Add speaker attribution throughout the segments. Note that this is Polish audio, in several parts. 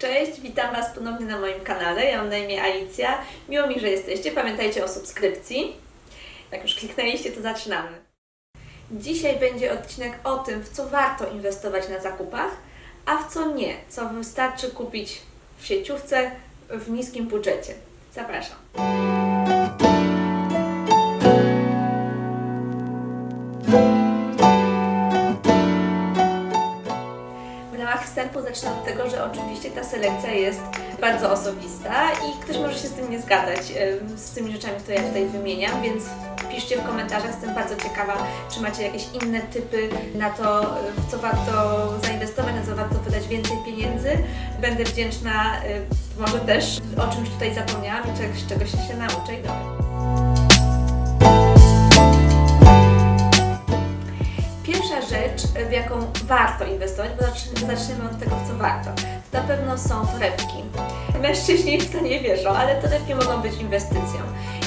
Speaker 1: Cześć, witam Was ponownie na moim kanale. Ja mam na imię Alicja. Miło mi, że jesteście. Pamiętajcie o subskrypcji. Jak już kliknęliście, to zaczynamy. Dzisiaj będzie odcinek o tym, w co warto inwestować na zakupach, a w co nie, co wystarczy kupić w sieciówce w niskim budżecie. Zapraszam. Zacznę od tego, że oczywiście ta selekcja jest bardzo osobista i ktoś może się z tym nie zgadzać, em, z tymi rzeczami, które ja tutaj wymieniam, więc piszcie w komentarzach, jestem bardzo ciekawa, czy macie jakieś inne typy na to, w co warto zainwestować, na co warto wydać więcej pieniędzy. Będę wdzięczna, em, może też o czymś tutaj zapomniałam i czegoś, czegoś się nauczę i dowiem. W jaką warto inwestować, bo zacz- zaczniemy od tego, w co warto, to na pewno są torebki. Mężczyźni w to nie wierzą, ale torebki mogą być inwestycją.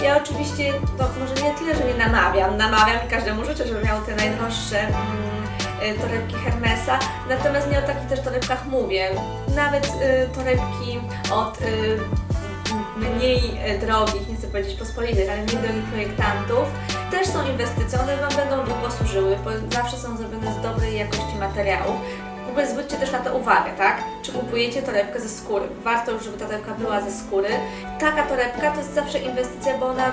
Speaker 1: Ja oczywiście, to może nie tyle, że nie namawiam, namawiam i każdemu życzę, żeby miał te najdroższe mm, y, torebki Hermesa, natomiast nie o takich też torebkach mówię. Nawet y, torebki od y, mniej y, drogich, nie chcę powiedzieć pospolitych, ale mniej drogich projektantów, też są inwestycją, one Wam będą długo służyły, bo zawsze są zrobione z dobrej jakości materiałów. Ogóle zwróćcie też na to uwagę, tak? Czy kupujecie torebkę ze skóry? Warto już, żeby ta torebka była ze skóry. Taka torebka to jest zawsze inwestycja, bo ona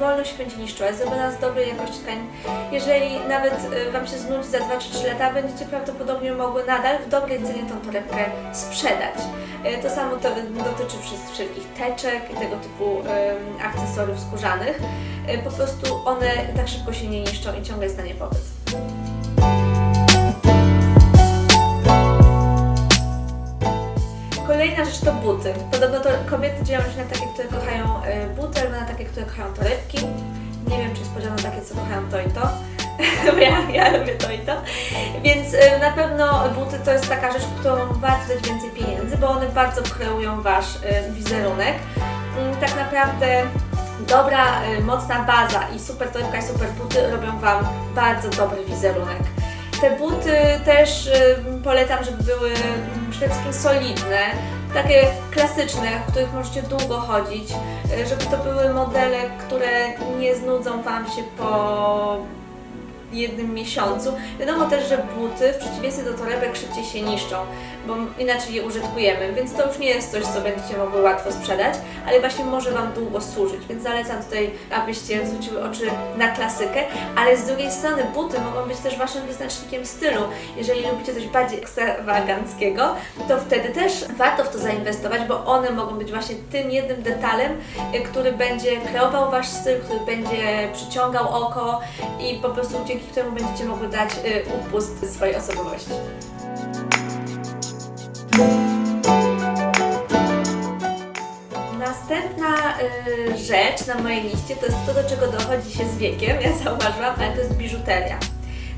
Speaker 1: wolno się będzie niszczyła, jest zrobiona z dobrej jakości tkanin. Jeżeli nawet y, Wam się znudzi za 2 czy 3 lata, będziecie prawdopodobnie mogły nadal w dobrej cenie tą torebkę sprzedać. Y, To samo to dotyczy wszys- wszelkich teczek i tego typu ym, akcesoriów skórzanych. Po prostu one tak szybko się nie niszczą i ciągle jest na nie popyt. Kolejna rzecz to buty. Podobno to kobiety dzielą się na takie, które kochają y, buty, albo na takie, które kochają torebki. Nie wiem, czy jest podział na takie, co kochają to i to. Ja, ja lubię to i to. Więc y, na pewno buty to jest taka rzecz, którą warto dać więcej pieniędzy, bo one bardzo kreują Wasz y, wizerunek. Mm, Tak naprawdę dobra, mocna baza i super torebka i super buty robią Wam bardzo dobry wizerunek. Te buty też polecam, żeby były mm, przede wszystkim solidne, takie klasyczne, w których możecie długo chodzić, y, żeby to były modele, które nie znudzą Wam się po jednym miesiącu. Wiadomo też, że buty w przeciwieństwie do torebek szybciej się niszczą, bo inaczej je użytkujemy, więc to już nie jest coś, co będziecie mogły łatwo sprzedać, ale właśnie może Wam długo służyć, więc zalecam tutaj, abyście zwróciły oczy na klasykę, ale z drugiej strony buty mogą być też Waszym wyznacznikiem stylu. Jeżeli lubicie coś bardziej ekstrawaganckiego, to wtedy też warto w to zainwestować, bo one mogą być właśnie tym jednym detalem, który będzie kreował Wasz styl, który będzie przyciągał oko i po prostu dzięki któremu będziecie mogły dać y, upust swojej osobowości. Następna y, rzecz na mojej liście to jest to, do czego dochodzi się z wiekiem, ja zauważyłam, ale to jest biżuteria.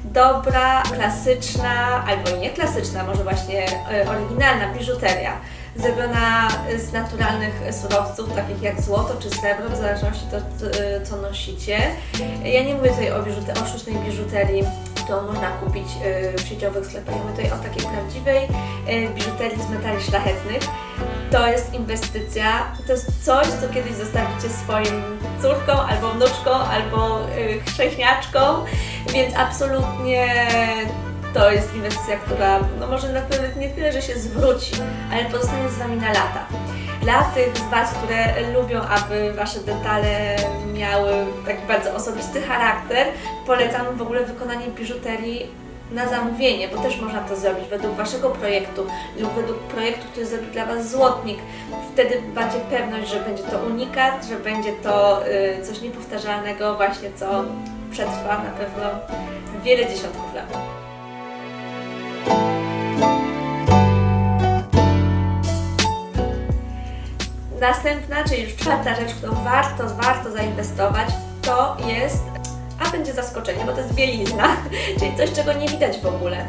Speaker 1: Dobra, klasyczna, albo nie klasyczna, może właśnie y, oryginalna biżuteria, zrobiona z naturalnych surowców, takich jak złoto czy srebro, w zależności od y, co nosicie. Ja nie mówię tutaj o, biżute- o sztucznej biżuterii, którą można kupić y, w sieciowych sklepach. Mówię tutaj o takiej prawdziwej y, biżuterii z metali szlachetnych. To jest inwestycja, to jest coś, co kiedyś zostawicie swoim córką, albo wnuczką, albo chrześniaczką, więc absolutnie to jest inwestycja, która no może nawet nie tyle, że się zwróci, ale pozostanie z Wami na lata. Dla tych z Was, które lubią, aby Wasze detale miały taki bardzo osobisty charakter, polecam w ogóle wykonanie biżuterii na zamówienie, bo też można to zrobić według Waszego projektu lub według projektu, który zrobi dla Was złotnik. Wtedy macie pewność, że będzie to unikat, że będzie to y, coś niepowtarzalnego, właśnie co przetrwa na pewno wiele dziesiątków lat. Następna, czyli już czwarta rzecz, którą warto, warto zainwestować, to jest, a będzie zaskoczenie, bo to jest bielizna, czyli coś, czego nie widać w ogóle.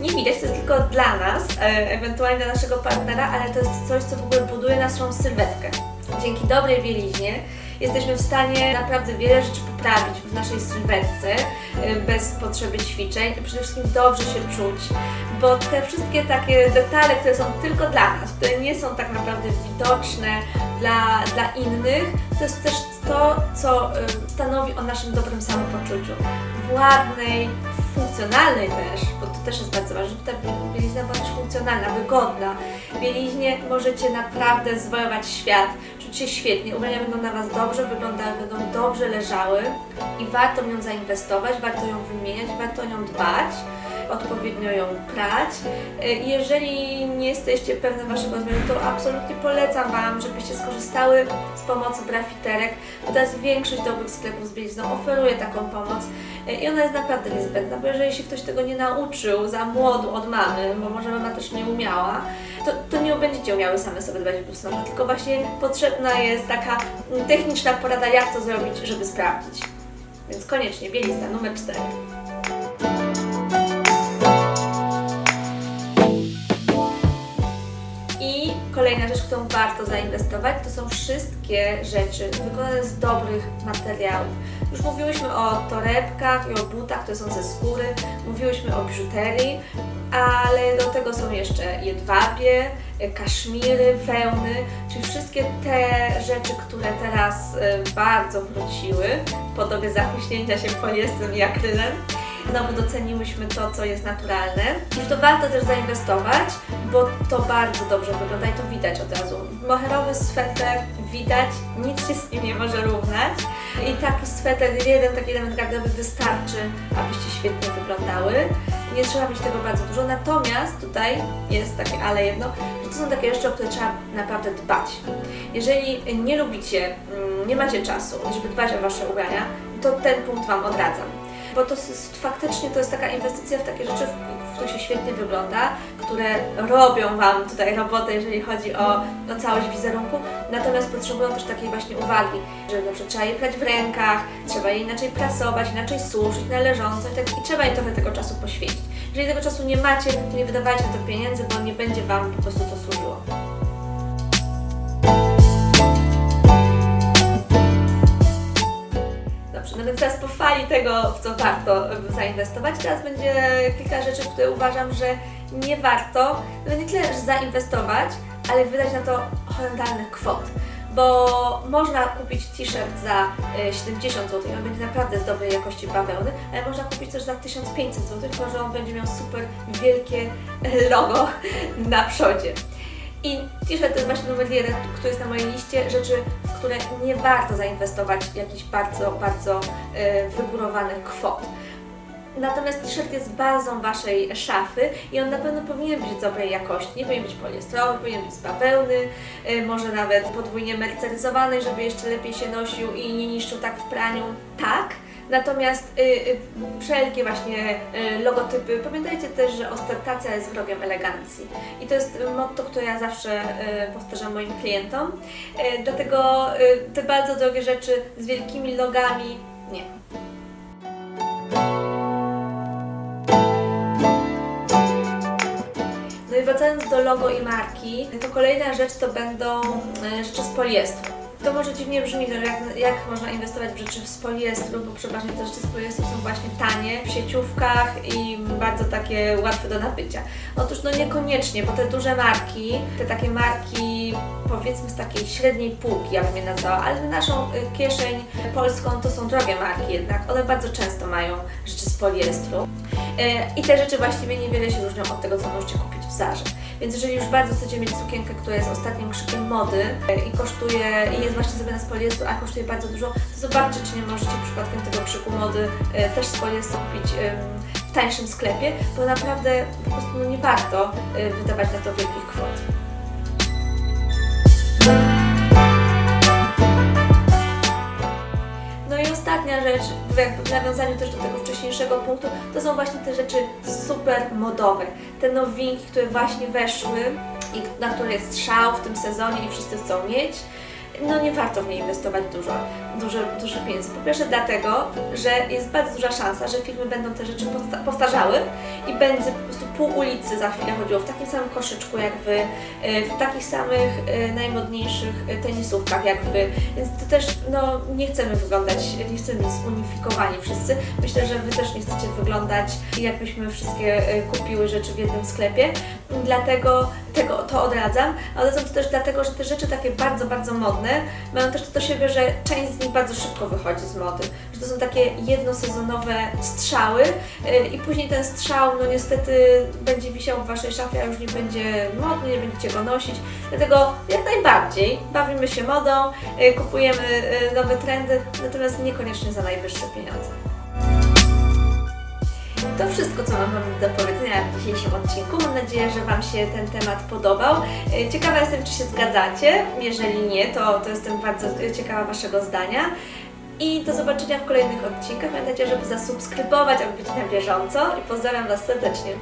Speaker 1: Nie widać, to jest tylko dla nas, e, ewentualnie dla naszego partnera, ale to jest coś, co w ogóle buduje naszą sylwetkę. Dzięki dobrej bieliźnie
Speaker 2: jesteśmy w stanie naprawdę wiele rzeczy poprawić w naszej sylwetce y, bez potrzeby ćwiczeń i przede wszystkim dobrze się czuć, bo te wszystkie takie detale, które są tylko dla nas, które nie są tak naprawdę widoczne dla, dla innych, to jest też to, co y, stanowi o naszym dobrym samopoczuciu. W ładnej, funkcjonalnej też, bo też jest bardzo ważne, żeby ta bielizna była też funkcjonalna, wygodna. W bieliźnie możecie naprawdę zwojować świat, czuć się świetnie, ubrania będą na Was dobrze wyglądały, będą dobrze leżały i warto w nią zainwestować, warto ją wymieniać, warto o nią dbać odpowiednio ją prać. Y, Jeżeli nie jesteście pewne Waszego rozmiaru, to absolutnie polecam Wam, żebyście skorzystały z pomocy brafiterek, bo teraz większość dobrych sklepów z bielizną oferuje taką pomoc y, i ona jest naprawdę niezbędna, bo jeżeli się ktoś tego nie nauczył za młodu od mamy, bo może mama też nie umiała, to, to nie będziecie umiały same sobie dbać o snoże, tylko właśnie potrzebna jest taka techniczna porada, jak to zrobić, żeby sprawdzić. Więc koniecznie bielizna numer 4. warto zainwestować, to są wszystkie rzeczy wykonane z dobrych materiałów. Już mówiłyśmy o torebkach i o butach, które są ze skóry, mówiłyśmy o biżuterii, ale do tego są jeszcze jedwabie, kaszmiry, wełny, czyli wszystkie te rzeczy, które teraz y, bardzo wróciły w podobie zachłyśnięcia się poliestrem i akrylem. Znowu doceniłyśmy to, co jest naturalne i w to warto też zainwestować, bo to bardzo dobrze wygląda i to widać od razu. Moherowy sweter widać, nic się z nim nie może równać i taki sweter, jeden taki element garderoby wystarczy, abyście świetnie wyglądały. Nie trzeba mieć tego bardzo dużo, natomiast tutaj jest takie ale jedno, że to są takie rzeczy, o które trzeba naprawdę dbać. Jeżeli nie lubicie, mm, nie macie czasu, żeby dbać o Wasze ubrania, to ten punkt Wam odradzam bo to jest, faktycznie to jest taka inwestycja w takie rzeczy, w, które się świetnie wygląda, które robią Wam tutaj robotę, jeżeli chodzi o, o całość wizerunku, natomiast potrzebują też takiej właśnie uwagi, że na przykład trzeba je prać w rękach, trzeba je inaczej prasować, inaczej suszyć, na leżąco i, tak, i trzeba im trochę tego czasu poświęcić. Jeżeli tego czasu nie macie, to nie wydawajcie na to pieniędzy, bo nie będzie Wam po prostu to służyło. Więc teraz po fali tego, w co warto zainwestować, teraz będzie kilka rzeczy, w które uważam, że nie warto, no nie tyle, zainwestować, ale wydać na to horrendalnych kwot. Bo można kupić t-shirt za y, 70 zł, on będzie naprawdę z dobrej jakości bawełny, ale można kupić też za 1500 zł, tylko że on będzie miał super wielkie logo na przodzie. I t-shirt to jest właśnie numer jeden, który jest na mojej liście rzeczy, w które nie warto zainwestować jakichś bardzo, bardzo e, wygórowanych kwot. Natomiast t-shirt jest bazą Waszej szafy i on na pewno powinien być dobrej jakości. Nie powinien być poliestrowy, powinien być z bawełny, e, może nawet podwójnie merceryzowany, żeby jeszcze lepiej się nosił i nie niszczył tak w praniu. Tak, Natomiast y, y, wszelkie właśnie y, logotypy, pamiętajcie też, że ostentacja jest wrogiem elegancji. I to jest motto, które ja zawsze y, powtarzam moim klientom. Y, dlatego y, te bardzo drogie rzeczy z wielkimi logami nie. No i wracając do logo i marki, to kolejna rzecz to będą y, rzeczy z poliestru. To może dziwnie brzmi, jak, jak można inwestować w rzeczy z poliestru, bo przeważnie te rzeczy z poliestru są właśnie tanie, w sieciówkach i bardzo takie łatwe do nabycia. Otóż no niekoniecznie, bo te duże marki, te takie marki powiedzmy z takiej średniej półki, ja bym je nazwała, ale na naszą y, kieszeń polską to są drogie marki jednak. One bardzo często mają rzeczy z poliestru. Y, I te rzeczy właściwie niewiele się różnią od tego, co możecie kupić w Zarze. Więc jeżeli już bardzo chcecie mieć sukienkę, która jest ostatnim krzykiem mody i kosztuje, i jest właśnie zrobiona z poliestru, a kosztuje bardzo dużo, to zobaczcie, czy nie możecie przypadkiem tego krzyku mody y, też z poliestru kupić ym, w tańszym sklepie, bo naprawdę po prostu no, nie warto y, wydawać na to wielkich kwot. Ostatnia rzecz, w nawiązaniu też do tego wcześniejszego punktu, to są właśnie te rzeczy super modowe. Te nowinki, które właśnie weszły i na które jest szał w tym sezonie i wszyscy chcą mieć.
Speaker 1: No nie warto w nie inwestować dużo, dużo, dużo pieniędzy. Po pierwsze dlatego, że jest bardzo duża szansa, że firmy będą te rzeczy powta- powtarzały i będzie po prostu pół ulicy za chwilę chodziło w takim samym koszyczku jak Wy, y, w takich samych y, najmodniejszych y, tenisówkach jak Wy, więc to też no, nie chcemy wyglądać, nie chcemy być zunifikowani wszyscy. Myślę, że Wy też nie chcecie wyglądać jakbyśmy wszystkie kupiły rzeczy w jednym sklepie, dlatego tego, to odradzam, a odradzam to też dlatego, że te rzeczy takie bardzo, bardzo modne mają też to do siebie, że część z nich bardzo szybko wychodzi z mody, że to są takie jednosezonowe strzały y, i później ten strzał no niestety będzie wisiał w Waszej szafie, a już nie będzie modny, nie będziecie go nosić, dlatego jak najbardziej bawimy się modą, y, kupujemy y, nowe trendy, natomiast niekoniecznie za najwyższe pieniądze. To wszystko, co mam Wam do powiedzenia w dzisiejszym odcinku. Mam nadzieję, że Wam się ten temat podobał. E, Ciekawa jestem, czy się zgadzacie. Jeżeli nie, to, to jestem bardzo ciekawa Waszego zdania. I do zobaczenia w kolejnych odcinkach. Pamiętajcie, żeby zasubskrybować, aby być na bieżąco. I pozdrawiam Was serdecznie.